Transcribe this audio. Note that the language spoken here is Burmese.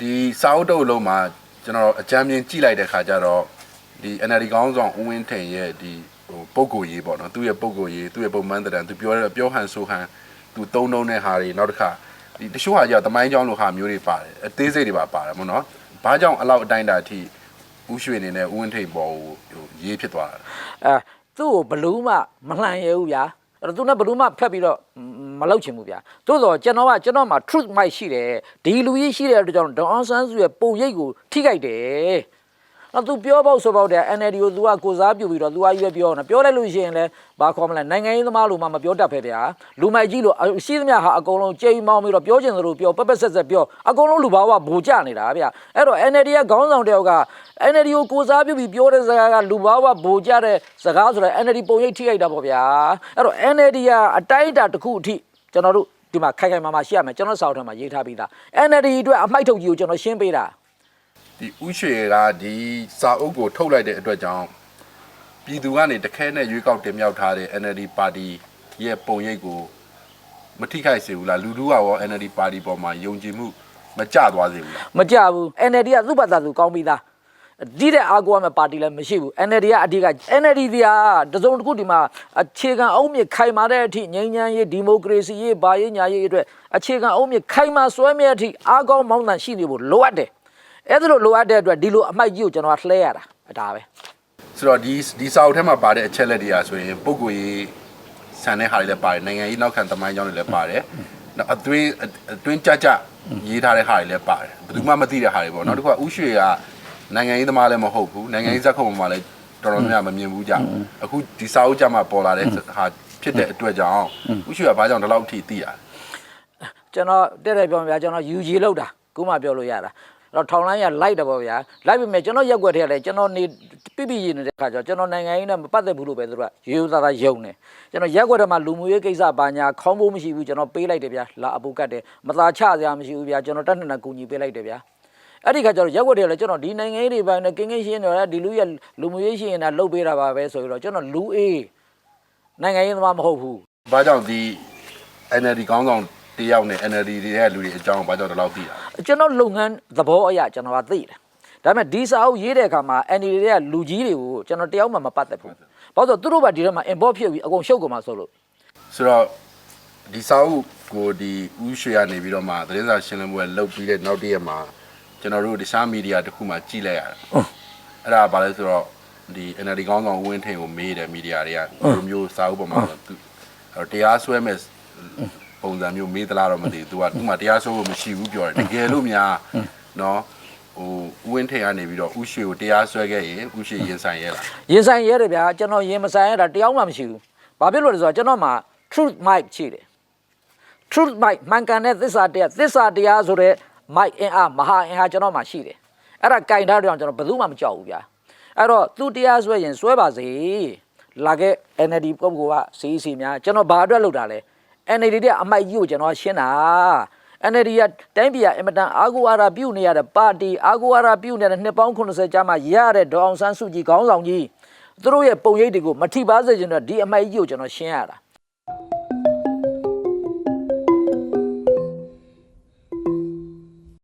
ဒီစာအုပ်တုပ်လုံးမှာကျွန်တော်အကြမ်းမြင်ကြည့်လိုက်တဲ့ခါကျတော့ဒီ NLD ကောင်းဆောင်ဦးဝင်းထိန်ရဲ့ဒီဟိုပုံကိုရေးပေါ့နော်သူ့ရဲ့ပုံကိုရေးသူ့ရဲ့ပုံမှန်တန်သူပြောတဲ့ပြောဟန်ဆိုဟန်သူတုံးတုံးတဲ့ဟာတွေနောက်တစ်ခါဒီတချို့ဟာကြောင့်တမိုင်းကြောင်းလိုဟာမျိုးတွေပါတယ်အသေးစိတ်တွေပါပါတယ်မို့နော်ဘာကြောင့်အလောက်အတိုင်းတာအထိဦးရွှေနေနဲ့ဦးဝင်းထိန်ပေါ်ကိုဟိုရေးဖြစ်သွားတာလဲအဲသူ့ကိုဘလူးမှမလှန်ရဘူးဗျာအဲ့ တော့သူနဲ့ဘလူးမှဖက်ပြီးတော့မလောက်ချင်ဘူးဗျာသို့တော့ကျွန်တော်ကကျွန်တော်မှာ truth mic ရှိတယ်ဒီလူကြီးရှိတဲ့အတွက်ကြောင့်ဒေါအောင်ဆန်းစုရဲ့ပုံရိပ်ကိုထိခိုက်တယ် အဲ့သူပြောပေါ့ဆိုပေါ့တဲ့ NLD ကို तू ကကိုစားပြုပြီးတော့ तू ကရွေးပြောနေပြောလိုက်လို့ရှိရင်လဲဘာခေါ်မလဲနိုင်ငံရေးသမားလို့မှမပြောတတ်ပဲဗျာလူမိုက်ကြီးလို့ရှိသမျှဟာအကုန်လုံးကြိမ်မောင်းပြီးတော့ပြောချင်သလိုပြောပက်ပက်ဆက်ဆက်ပြောအကုန်လုံးလူဘာဝဘူကြနေတာဗျာအဲ့တော့ NLD ကခေါင်းဆောင်တယောက်က NLD ကိုကိုစားပြုပြီးပြောတဲ့စကားကလူဘာဝဘူကြတဲ့စကားဆိုတော့ NLD ပုံရိပ်ထိခိုက်တာပေါ့ဗျာအဲ့တော့ NLD ကအတိုင်းအတာတစ်ခုအထိကျွန်တော်တို့ဒီမှာခိုင်ခိုင်မာမာရှိရမယ်ကျွန်တော်စာအုပ်ထဲမှာရေးထားပြီးသား NLD အတွက်အမိုက်ထုတ်ကြီးကိုကျွန်တော်ရှင်းပေးတာ ဒီဥရွှေကဒီစာအုပ်ကိုထုတ်လိုက်တဲ့အတွက်ကြောင့်ပြည်သူကနေတခဲနဲ့ရွေးကောက်တင်မြှောက်ထားတဲ့ NLD ပါတီရဲ့ပုံရိပ်ကိုမထိခိုက်စေဘူးလားလူလူကရော NLD ပါတီပေါ်မှာယုံကြည်မှုမကျသွားစေဘူးလားမကြဘူး NLD ကသူ့ဘာသာသူကောင်းပြီးသားဒီတဲ့အာကိုရမယ့်ပါတီလည်းမရှိဘူး NLD ကအဓိက NLD ဒီဟာတစုံတစ်ခုဒီမှာအခြေခံအုံးမြစ်ခိုင်မာတဲ့အထိငြိမ်းချမ်းရေးဒီမိုကရေစီရေးဘာရေးညာရေးအတွက်အခြေခံအုံးမြစ်ခိုင်မာစွဲမြဲအထိအားကောင်းမောင်းတန်ရှိနေဖို့လိုအပ်တယ် အဲ့ဒါလိုလိုအပ်တဲ့အတွက်ဒီလိုအမိုက်ကြီးကိုကျွန်တော်ကလှဲရတာဒါပဲဆိုတော့ဒီဒီစာအုပ်ထဲမှာပါတဲ့အချက်လက်တွေကဆိုရင်ပုံကိုယ်ရေးဆန်တဲ့ဟာတွေလည်းပါတယ်နိုင်ငံရေးနောက်ခံသမိုင်းကြောင်းတွေလည်းပါတယ်နောက်အတွင်းအတွင်းကြကြရေးထားတဲ့ဟာတွေလည်းပါတယ်ဘယ်သူမှမသိတဲ့ဟာတွေပေါ့နောက်တစ်ခုကဥရွှေကနိုင်ငံရေးသမားလည်းမဟုတ်ဘူးနိုင်ငံရေးဇက်ခုံမှာလည်းတော်တော်များများမမြင်ဘူးကြအခုဒီစာအုပ်ကြမှာပေါ်လာတဲ့ဟာဖြစ်တဲ့အတွက်ကြောင့်ဥရွှေကဘာကြောင့်ဒီလောက်အထိသိရလဲကျွန်တော်တဲ့တဲ့ပြောမှာဗျာကျွန်တော် UG လောက်တာခုမှပြောလို့ရတာအဲ့ တော့ထောင်လိုင်းရလိုက်တယ်ပေါ့ဗျာလိုက်ပြီမဲ့ကျွန်တော်ရက်ွက်ထဲကလည်းကျွန်တော်နေပြပြရည်နေတဲ့ခါကျတော့ကျွန်တော်နိုင်ငံရေးနဲ့မပတ်သက်ဘူးလို့ပဲသူတို့ကရိုးရိုးသားသားယုံနေကျွန်တော်ရက်ွက်ထဲမှာလူမှုရေးကိစ္စဘာညာခေါင်းဖို့မရှိဘူးကျွန်တော်ပေးလိုက်တယ်ဗျာလာအပူကတ်တယ်မသာချစရာမရှိဘူးဗျာကျွန်တော်တက်နှစ်နှစ်ကူညီပေးလိုက်တယ်ဗျာအဲ့ဒီခါကျတော့ရက်ွက်ထဲကလည်းကျွန်တော်ဒီနိုင်ငံရေးတွေပိုင်းနဲ့ကင်းကင်းရှင်းရှင်းတော့ဒီလူရဲ့လူမှုရေးရှင်းနေတာလှုပ်ပေးတာပါပဲဆိုပြီးတော့ကျွန်တော်လူအေးနိုင်ငံရေးသမားမဟုတ်ဘူးဘာကြောင့်ဒီ NLD ကောင်းဆောင် တယောက်နဲ့ NLD တွေရဲ့လူတွေအကြောင်းဘာကြောင့်ဒီလောက်သိတာလဲကျွန်တော်လုပ်ငန်းသဘောအရကျွန်တော်ကသိတယ်ဒါပေမဲ့ဒီစာအုပ်ရေးတဲ့အခါမှာ NLD တွေကလူကြီးတွေကိုကျွန်တော်တယောက်မှမပတ်သက်ဘူးဘာလို့လဲဆိုတော့သူတို့ကဒီထဲမှာ inbox ဖြစ်ပြီးအကုန်ရှုပ်ကုန်မှာဆိုလို့ဆိုတော့ဒီစာအုပ်ကိုဒီဥရွှေကနေပြီးတော့မှသတင်းစာရှင်းလင်းပွဲလုပ်ပြီးတဲ့နောက်တည့်ရက်မှာကျွန်တော်တို့တခြားမီဒီယာတစ်ခုမှကြည့်လိုက်ရတယ်အဲ့ဒါဘာလဲဆိုတော့ဒီ NLD ကောင်းဆောင်ဦးဝင်းထိန်ကိုမေးတယ်မီဒီယာတွေကဘယ်လိုမျိုးစာအုပ်ပေါ်မှာသူအဲ့တော့တရားစွဲမဲ့ ပုံစံမျိုးမေးသလားတော့မသိဘူး तू ကသူ့မှာတရားစွဲဖို့မရှိဘူးပြောတယ်တကယ်လို့များနော်ဟိုဦးဝင်းထိန်ကနေပြီးတော့ဥရွှေကိုတရားစွဲခဲ့ရင်ဥရွှေရင်ဆိုင်ရဲလားရင်ဆိုင်ရဲတယ်ဗျာကျွန်တော်ရင်မဆိုင်ရတာတယောက်မှမရှိဘူးဘာဖြစ်လို့လဲဆိုတော့ကျွန်တော်မှာ truth mic ရှိတယ် truth mic မှန်ကန်တဲ့သစ္စာတရားသစ္စာတရားဆိုတဲ့ mic အင်အားမဟာအင်အားကျွန်တော်မှာရှိတယ်အဲ့ဒါကင်ထားတဲ့အောင်ကျွန်တော်ဘယ်သူမှမကြောက်ဘူးဗျာအဲ့တော့သူတရားစွဲရင်စွဲပါစေလာခဲ့ NLD ပုံကစီစီများကျွန်တော်ဘာအတွက်လုပ်တာလဲ NLD တဲ့အမိုက်ကြီးကိုကျွန်တော်ရှင်းတာ NLD ကတိုင်းပြည်ကအင်မတန်အာကိုအာရာပြုတ်နေရတဲ့ပါတီအာကိုအာရာပြုတ်နေတဲ့နှစ်ပေါင်း80ကြာမှရတဲ့ဒေါအောင်ဆန်းစုကြည်ခေါင်းဆောင်ကြီးသူတို့ရဲ့ပုံရိပ်တွေကိုမထိပါစေချင်တော့ဒီအမိုက်ကြီးကိုကျွန်တော်ရှင်းရတာ